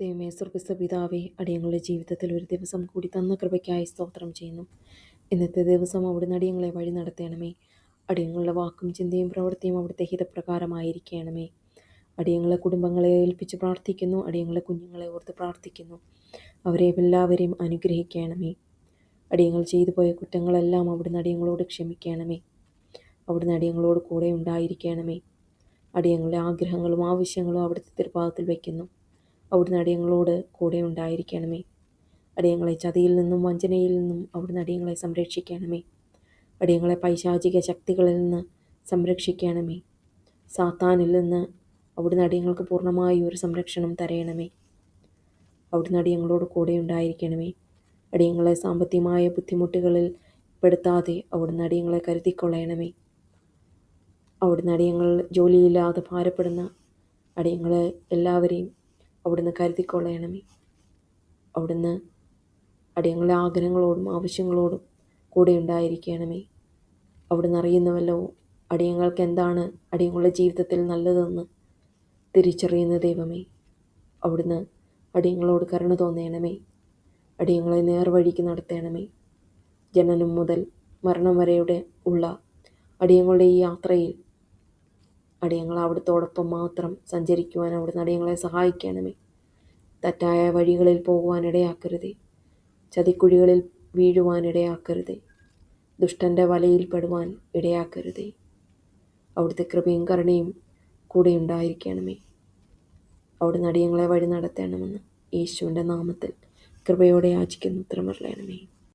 ദൈവമേ സ്വർഗസ്ഥ പിതാവേ അടിയങ്ങളുടെ ജീവിതത്തിൽ ഒരു ദിവസം കൂടി തന്ന കൃപയ്ക്കായി സ്തോത്രം ചെയ്യുന്നു. ഇന്നത്തെ ദിവസം അവിടുന്ന് അടിയങ്ങളെ വഴി നടത്തണമേ. അടിയങ്ങളുടെ വാക്കും ചിന്തയും പ്രവൃത്തിയും അവിടുത്തെ ഹിതപ്രകാരമായിരിക്കണമേ. അടിയങ്ങളെ കുടുംബങ്ങളെ ഏൽപ്പിച്ച് പ്രാർത്ഥിക്കുന്നു അടിയങ്ങളെ കുഞ്ഞുങ്ങളെ ഓർത്ത് പ്രാർത്ഥിക്കുന്നു. അവരെ എല്ലാവരെയും അനുഗ്രഹിക്കണമേ. അടിയങ്ങൾ ചെയ്തു പോയ കുറ്റങ്ങളെല്ലാം അവിടുന്ന് അടിയങ്ങളോട് ക്ഷമിക്കണമേ. അവിടുന്ന് അടിയങ്ങളോട് കൂടെ ഉണ്ടായിരിക്കണമേ. അടിയങ്ങളുടെ ആഗ്രഹങ്ങളും ആവശ്യങ്ങളും അവിടുത്തെ തിരുപാദത്തിൽ വയ്ക്കുന്നു. അവിടുന്ന് അടിയങ്ങളോട് കൂടെ ഉണ്ടായിരിക്കണമേ. അടിയങ്ങളെ ചതിയിൽ നിന്നും വഞ്ചനയിൽ നിന്നും അവിടുന്ന് അടിയങ്ങളെ സംരക്ഷിക്കണമേ. അടിയങ്ങളെ പൈശാചിക ശക്തികളിൽ നിന്ന് സംരക്ഷിക്കണമേ. സാത്താനിൽ നിന്ന് അവിടുന്ന് അടിയങ്ങൾക്ക് പൂർണമായി ഒരു സംരക്ഷണം തരയണമേ. അവിടുന്ന് അടിയങ്ങളോട് കൂടെ ഉണ്ടായിരിക്കണമേ. അടിയങ്ങളെ സാമ്പത്തികമായ ബുദ്ധിമുട്ടുകളിൽ പെടുത്താതെ അവിടുന്ന് അടിയങ്ങളെ കരുതിക്കൊള്ളയണമേ അവിടുന്ന് അടിയങ്ങൾ ജോലിയില്ലാതെ ഭാരപ്പെടുന്ന അടിയങ്ങളെ എല്ലാവരെയും അവിടുന്ന് കരുതിക്കൊള്ളയണമേ അവിടുന്ന് അടിയങ്ങളുടെ ആഗ്രഹങ്ങളോടും ആവശ്യങ്ങളോടും കൂടെ ഉണ്ടായിരിക്കണമേ. അവിടുന്ന് അറിയുന്നവല്ലോ അടിയങ്ങൾക്ക് എന്താണ് അടിയങ്ങളുടെ ജീവിതത്തിൽ നല്ലതെന്ന് തിരിച്ചറിയുന്ന ദൈവമേ. അവിടുന്ന് അടിയങ്ങളോട് കരുണ തോന്നണമേ. അടിയങ്ങളെ നേർവഴിക്ക് നടത്തണമേ. ജനനം മുതൽ മരണം വരെയുടെ ഉള്ള അടിയങ്ങളുടെ ഈ യാത്രയിൽ അടിയങ്ങൾ അവിടുത്തോടൊപ്പം മാത്രം സഞ്ചരിക്കുവാൻ അവിടുന്ന് അടിയങ്ങളെ സഹായിക്കണമേ. തെറ്റായ വഴികളിൽ പോകുവാനിടയാക്കരുതേ. ചതിക്കുഴികളിൽ വീഴുവാനിടയാക്കരുതേ. ദുഷ്ടന്റെ വലയിൽ പെടുവാൻ ഇടയാക്കരുതേ. അവിടുത്തെ കൃപയും കരുണയും കൂടെ ഉണ്ടായിരിക്കണമേ. അവിടുന്ന് നടിയങ്ങളെ വഴി നടത്തണമെന്ന് യേശുവിന്റെ നാമത്തിൽ കൃപയോടെ യാചിക്കുന്നു ഉത്തരമറിയണമേ